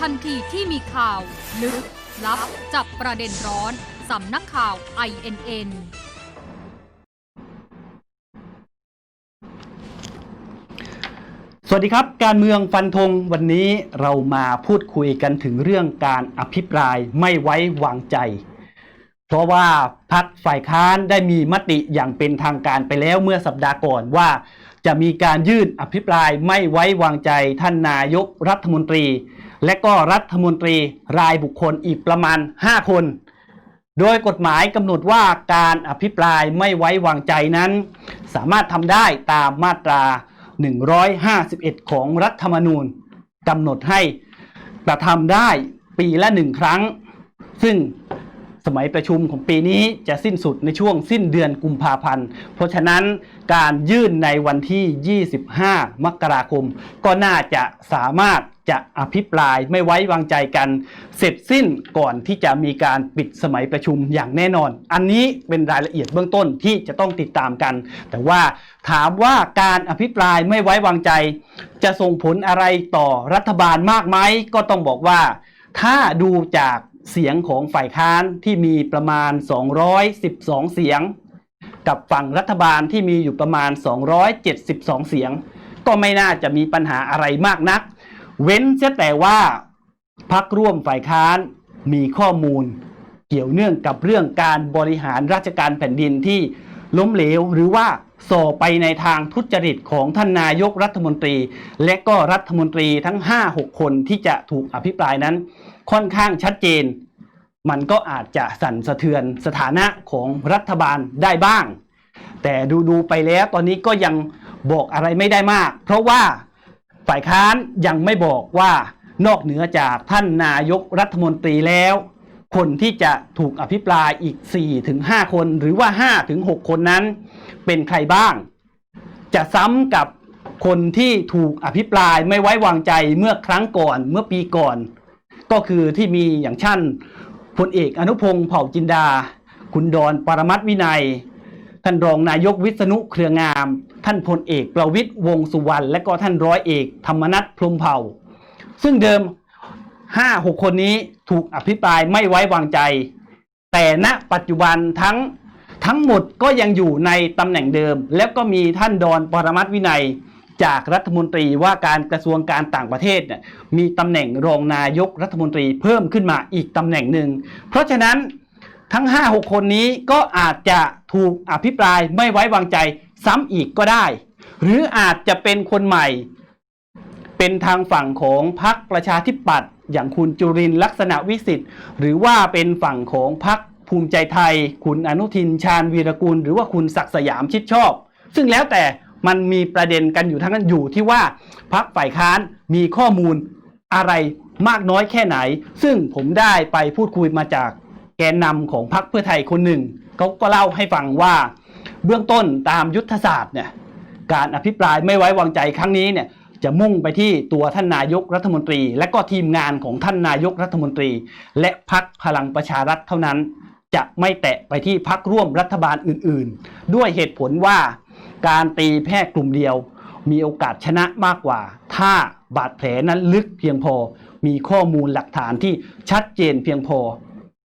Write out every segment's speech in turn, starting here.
ทันทีที่มีข่าวลึกลับจับประเด็นร้อนสำนักข่าว INN สวัสดีครับ การเมืองฟันธงวันนี้เรามาพูดคุยกันถึงเรื่องการอภิปรายไม่ไว้วางใจ เพราะว่าพักฝ่ายค้านได้มีมติอย่างเป็นทางการไปแล้วเมื่อสัปดาห์ก่อนว่า จะมีการยื่นอภิปรายไม่ไว้วางใจท่านนายกรัฐมนตรี และก็รัฐมนตรีรายบุคคลอีกประมาณ 5 คน โดยกฎหมายกำหนดว่าการอภิปรายไม่ไว้วางใจนั้น สามารถทำได้ตามมาตรา 151 ของรัฐธรรมนูญกำหนดให้กระทำได้ปีละหนึ่งครั้ง ซึ่ง สมัยประชุมของปีนี้จะสิ้นสุดในช่วงสิ้นเดือนกุมภาพันธ์ เพราะฉะนั้นการยื่นในวันที่ 25 มกราคม ก็น่าจะสามารถจะอภิปรายไม่ไว้วางใจกัน เสร็จสิ้นก่อนที่จะมีการปิดสมัยประชุมอย่างแน่นอน อันนี้เป็นรายละเอียดเบื้องต้นที่จะต้องติดตามกัน แต่ว่าถามว่าการอภิปรายไม่ไว้วางใจ จะส่งผลอะไรต่อรัฐบาลมากไหมก็ต้องบอกว่า ถ้าดูจาก เสียงของฝ่ายค้านที่มีประมาณ 212 เสียง กับฝั่งรัฐบาลที่มีอยู่ประมาณ 272 เสียง ก็ไม่น่าจะมีปัญหาอะไรมากนัก เว้นเสียแต่ว่าพักร่วมฝ่ายค้านมีข้อมูล เกี่ยวเนื่องกับเรื่องการบริหารราชการแผ่นดินที่ล้มเหลวหรือว่าส่อไปในทางทุจริตของท่านนายกรัฐมนตรี และก็รัฐมนตรีทั้ง 5-6 คนที่จะถูกอภิปรายนั้น ค่อนข้างชัดเจน มันก็อาจจะสั่นสะเทือนสถานะของรัฐบาลได้บ้าง แต่ดูดูๆไปแล้วตอนนี้ก็ยังบอกอะไรไม่ได้มาก เพราะว่าฝ่ายค้านยังไม่บอกว่านอกเหนือจากท่านนายกรัฐมนตรีแล้ว คนที่จะถูกอภิปรายอีก 4-5 คนหรือว่า 5-6 คนนั้น เป็นใครบ้าง จะซ้ำกับคนที่ถูกอภิปรายไม่ไว้วางใจเมื่อครั้งก่อนเมื่อปีก่อน ก็คือที่มีอย่างเช่นพลเอกอนุพงศ์เผ่าจินดา คุณดอนปรมัตวินัย ท่านรองนายกวิษณุเครืองาม ท่านพลเอกประวิตยวงสุวรรณและก็ท่านร้อยเอกธรรมนัฐพรมเผ่า ซึ่งเดิม 5-6 คนนี้ถูกอภิปรายไม่ไว้วางใจ แต่ณปัจจุบันทั้งทั้งหมดก็ยังอยู่ในตำแหน่งเดิม แล้วก็มีท่านดอนปรมัตวินัย จากรัฐมนตรีว่าการกระทรวงการต่างประเทศเนี่ยมีตำแหน่งรองนายกรัฐมนตรีเพิ่มขึ้นมาอีกตำแหน่งหนึ่ง เพราะฉะนั้นทั้ง 5-6 คนนี้ก็อาจจะถูกอภิปรายไม่ไว้วางใจซ้ำอีกก็ได้ หรืออาจจะเป็นคนใหม่ เป็นทางฝั่งของพรรคประชาธิปัตย์อย่างคุณจุรินลักษณะวิสิทธิ์ หรือว่าเป็นฝั่งของพรรคภูมิใจไทย คุณอนุทินชาญวีรกุล หรือว่าคุณศักสยามชิดชอบ ซึ่งแล้วแต่ มันมีประเด็นกันอยู่ทั้งนั้นอยู่ที่ว่าพรรคฝ่ายค้านมีข้อมูลอะไรมากน้อยแค่ไหน ซึ่งผมได้ไปพูดคุยมาจากแกนนำของพรรคเพื่อไทยคนหนึ่งเขาก็เล่าให้ฟังว่า เบื้องต้นตามยุทธศาสตร์เนี่ยการอภิปรายไม่ไว้วางใจครั้งนี้เนี่ยจะมุ่งไปที่ตัวท่านนายกรัฐมนตรี และก็ทีมงานของท่านนายกรัฐมนตรี และพักพลังประชารัฐเท่านั้น จะไม่แตะไปที่พักร่วมรัฐบาลอื่น ๆ ด้วยเหตุผลว่า การตีแพร่กลุ่มเดียว มีโอกาสชนะมากกว่า ถ้าบาดแผลนั้นลึกเพียงพอ มีข้อมูลหลักฐานที่ชัดเจนเพียงพอ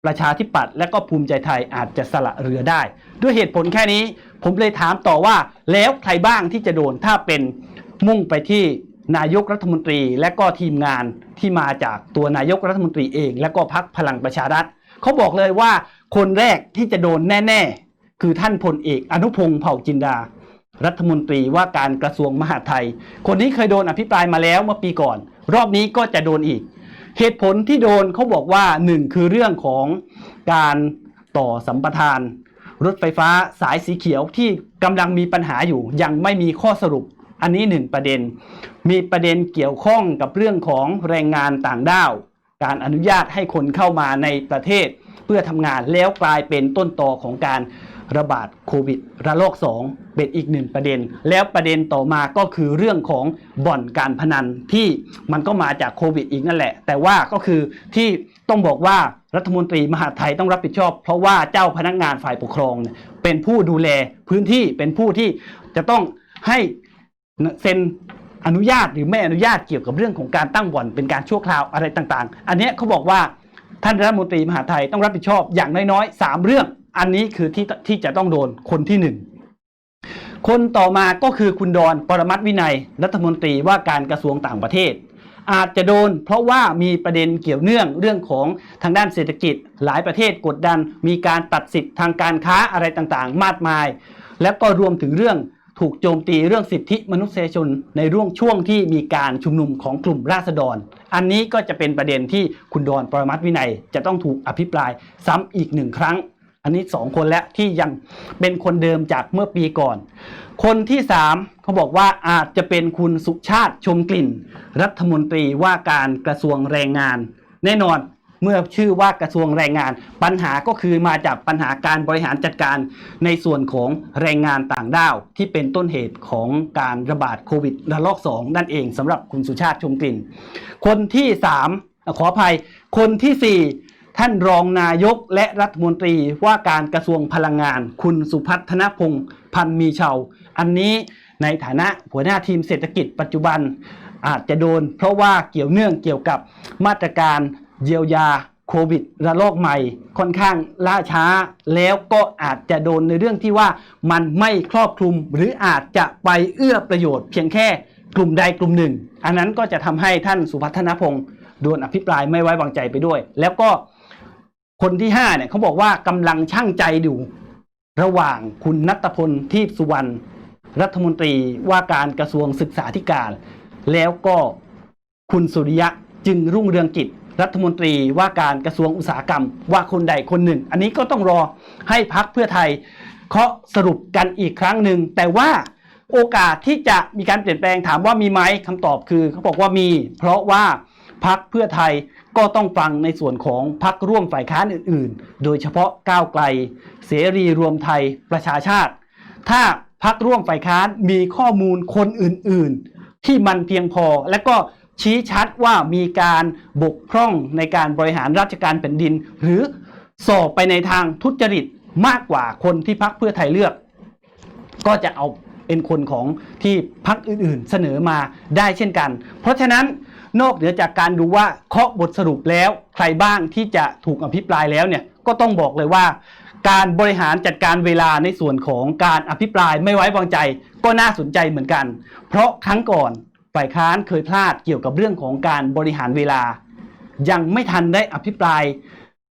ประชาธิปัตย์และก็ภูมิใจไทยอาจจะสละเรือได้ ด้วยเหตุผลแค่นี้ผมเลยถามต่อว่าแล้วใครบ้างที่จะโดนถ้าเป็นมุ่งไปที่นายกรัฐมนตรีและก็ทีมงานที่มาจากตัวนายกรัฐมนตรีเอง และก็พักพลังประชารัฐเขาบอกเลยว่าคนแรกที่จะโดนแน่ ๆ คือท่านพลเอกอนุพงศ์เผ่าจินดา รัฐมนตรีว่าการกระทรวงมหาดไทย คนนี้เคยโดนอภิปรายมาแล้วเมื่อปีก่อน รอบนี้ก็จะโดนอีก เหตุผลที่โดนเขาบอกว่าหนึ่งคือเรื่องของการต่อสัมปทาน รถไฟฟ้าสายสีเขียวที่กำลังมีปัญหาอยู่ ยังไม่มีข้อสรุป อันนี้หนึ่งประเด็น มีประเด็นเกี่ยวข้องกับเรื่องของแรงงานต่างด้าว การอนุญาตให้คนเข้ามาในประเทศ เพื่อทำงานแล้วกลายเป็นต้นตอของการ ระบาดโควิดระลอก 2 เป็นอีกหนึ่งประเด็น แล้วประเด็นต่อมาก็คือเรื่องของบ่อนการพนันที่มันก็มาจากโควิดอีกนั่นแหละ แต่ว่าก็คือที่ต้องบอกว่ารัฐมนตรีมหาไทยต้องรับผิดชอบ เพราะว่าเจ้าพนักงานฝ่ายปกครอง เป็นผู้ดูแลพื้นที่เป็นผู้ที่จะต้องให้เซ็นอนุญาตหรือไม่อนุญาตเกี่ยวกับเรื่องของการตั้งบ่อนเป็นการชั่วคราวอะไรต่างๆ อันนี้เขาบอกว่าท่านรัฐมนตรีมหาไทยต้องรับผิดชอบอย่างน้อยๆสามเรื่อง อันนี้คือที่ที่จะต้องโดนคนที่หนึ่งคนต่อมาก็คือคุณดอนปรมัตวินัย รัฐมนตรีว่าการกระทรวงต่างประเทศ อาจจะโดนเพราะว่ามีประเด็นเกี่ยวเนื่องเรื่องของทางด้านเศรษฐกิจ หลายประเทศกดดัน มีการตัดสิทธิ์ทางการค้าอะไรต่างๆ มากมาย และก็รวมถึงเรื่องถูกโจมตีเรื่องสิทธิมนุษยชนในร่วงช่วงที่มีการชุมนุมของกลุ่มราษฎร อันนี้ก็จะเป็นประเด็นที่คุณดอนปรมัตวินัยจะต้องถูกอภิปรายซ้ำอีกหนึ่งครั้ง อันนี้สองคนและที่ยังเป็นคนเดิมจากเมื่อปีก่อน คนที่สามเขาบอกว่าอาจจะเป็นคุณสุชาติชมกลิ่น รัฐมนตรีว่าการกระทรวงแรงงาน แน่นอนเมื่อชื่อว่ากระทรวงแรงงาน ปัญหาก็คือมาจากปัญหาการบริหารจัดการในส่วนของแรงงานต่างด้าว ที่เป็นต้นเหตุของการระบาดโควิดระลอก 2 นั่นเองสำหรับคุณสุชาติชมกลิ่น คนที่สามขออภัย คนที่สี่ ท่านรองนายกและรัฐมนตรีว่าการกระทรวงพลังงาน คุณสุพัฒนพงศ์พันมีเชาอันนี้ในฐานะหัวหน้าทีมเศรษฐกิจปัจจุบันอาจจะโดน เพราะว่าเกี่ยวเนื่องเกี่ยวกับมาตรการเยียวยาโควิดระลอกใหม่ค่อนข้างล่าช้า แล้วก็อาจจะโดนในเรื่องที่ว่ามันไม่ครอบคลุม หรืออาจจะไปเอื้อประโยชน์เพียงแค่กลุ่มใดกลุ่มหนึ่ง อันนั้นก็จะทำให้ท่านสุพัฒนพงศ์โดนอภิปรายไม่ไว้วางใจไปด้วย แล้วก็ คนที่ห้าเนี่ยเขาบอกว่ากำลังช่างใจอยู่ระหว่างคุณนัตพลทีพสุวรรณรัฐมนตรีว่าการกระทรวงศึกษาธิการ แล้วก็คุณสุริยะจึงรุ่งเรืองกิจรัฐมนตรีว่าการกระทรวงอุตสาหกรรม ว่าคนใดคนหนึ่ง อันนี้ก็ต้องรอให้พักเพื่อไทยเคาะสรุปกันอีกครั้งหนึ่งแต่ว่าโอกาสที่จะมีการเปลี่ยนแปลงถามว่ามีไหมคำตอบคือเขาบอกว่ามี เพราะว่า พักเพื่อไทยก็ต้องฟังในส่วนของพักร่วมฝ่ายค้านอื่น ๆ โดยเฉพาะก้าวไกล เสรีรวมไทยประชาชาติ ถ้าพักร่วมฝ่ายค้านมีข้อมูลคนอื่น ๆ ที่มันเพียงพอและก็ชี้ชัดว่ามีการบกพร่องในการบริหารราชการแผ่นดิน หรือสอบไปในทางทุจริตมากกว่าคนที่พักเพื่อไทยเลือก ก็จะเอาเป็นคนของที่พักอื่น ๆ เสนอมาได้เช่นกัน เพราะฉะนั้น นอกเหนือจากการดูว่าเคาะบทสรุปแล้ว ใครบ้างที่จะถูกอภิปรายแล้วเนี่ยก็ต้องบอกเลยว่า การบริหารจัดการเวลาในส่วนของการอภิปรายไม่ไว้วางใจ ก็น่าสนใจเหมือนกัน เพราะครั้งก่อนฝ่ายค้านเคยพลาดเกี่ยวกับเรื่องของการบริหารเวลา ยังไม่ทันได้อภิปราย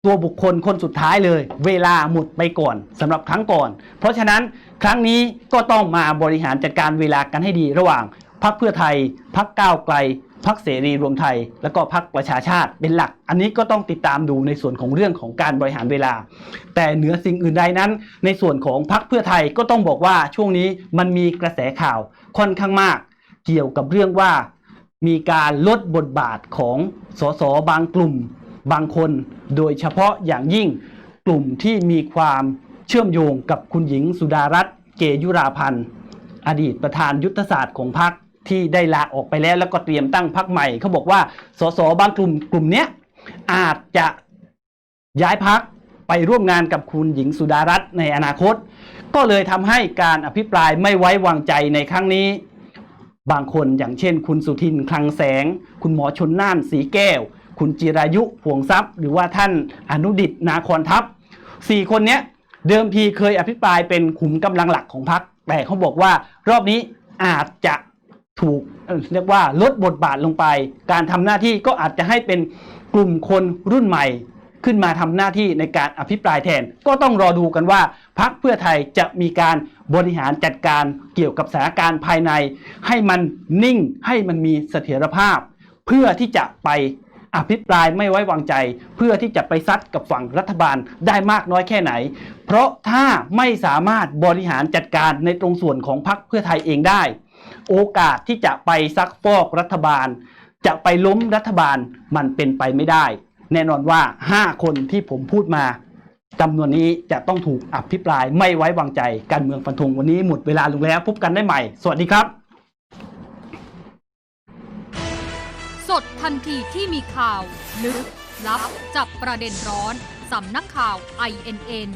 ตัวบุคคลคนสุดท้ายเลย เวลาหมดไปก่อนสำหรับครั้งก่อน เพราะฉะนั้นครั้งนี้ก็ต้องมาบริหารจัดการเวลากันให้ดีระหว่างพรรคเพื่อไทยพรรคก้าวไกล พรรคเสรีรวมไทย แล้วก็พรรคประชาชาติเป็นหลัก อันนี้ก็ต้องติดตามดูในส่วนของเรื่องของการบริหารเวลา แต่เหนือสิ่งอื่นใดนั้น ในส่วนของพรรคเพื่อไทยก็ต้องบอกว่าช่วงนี้มันมีกระแสข่าวค่อนข้างมาก เกี่ยวกับเรื่องว่า มีการลดบทบาทของสสบางกลุ่ม บางคน โดยเฉพาะอย่างยิ่งกลุ่มที่มีความเชื่อมโยงกับคุณหญิงสุดารัตน์เกยุราพันธ์อดีตประธานยุทธศาสตร์ของพรรค ที่ได้ลาออกไปแล้วแล้วก็เตรียมตั้งพรรคใหม่เขาบอกว่าสสบางกลุ่มกลุ่มเนี้ยอาจจะย้ายพรรคไปร่วมงานกับคุณหญิงสุดารัตน์ในอนาคต ก็เลยทำให้การอภิปรายไม่ไว้วางใจในครั้งนี้ บางคนอย่างเช่น คุณสุทินคลังแสง คุณหมอชนน่านสีแก้ว คุณจิรายุห่วงทรัพย์ หรือว่าท่านอนุดิตนาคอนทัพสี่คนเนี้ยเดิมทีเคยอภิปรายเป็นขุมกำลังหลักของพรรคแต่เขาบอกว่ารอบนี้อาจจะ ถูกเรียกว่าลดบทบาทลงไป การทำหน้าที่ก็อาจจะให้เป็นกลุ่มคนรุ่นใหม่ ขึ้นมาทำหน้าที่ในการอภิปรายแทน ก็ต้องรอดูกันว่าพรรคเพื่อไทยจะมีการบริหารจัดการเกี่ยวกับสถานการณ์ภายใน ให้มันนิ่งให้มันมีเสถียรภาพ เพื่อที่จะไปอภิปรายไม่ไว้วางใจ เพื่อที่จะไปซัดกับฝั่งรัฐบาลได้มากน้อยแค่ไหน เพราะถ้าไม่สามารถบริหารจัดการในตรงส่วนของพรรคเพื่อไทยเองได้ โอกาสที่จะไปซักฟอกรัฐบาล จะไปล้มรัฐบาลมันเป็นไปไม่ได้ แน่นอนว่า 5 คนที่ผมพูดมาจำนวนนี้จะต้องถูกอภิปรายไม่ไว้วางใจการเมืองฟันธงวันนี้หมดเวลาลงแล้ว พบกันได้ใหม่ สวัสดีครับ สดทันทีที่มีข่าว ลึก ลับ จับประเด็นร้อน สำนักข่าว INN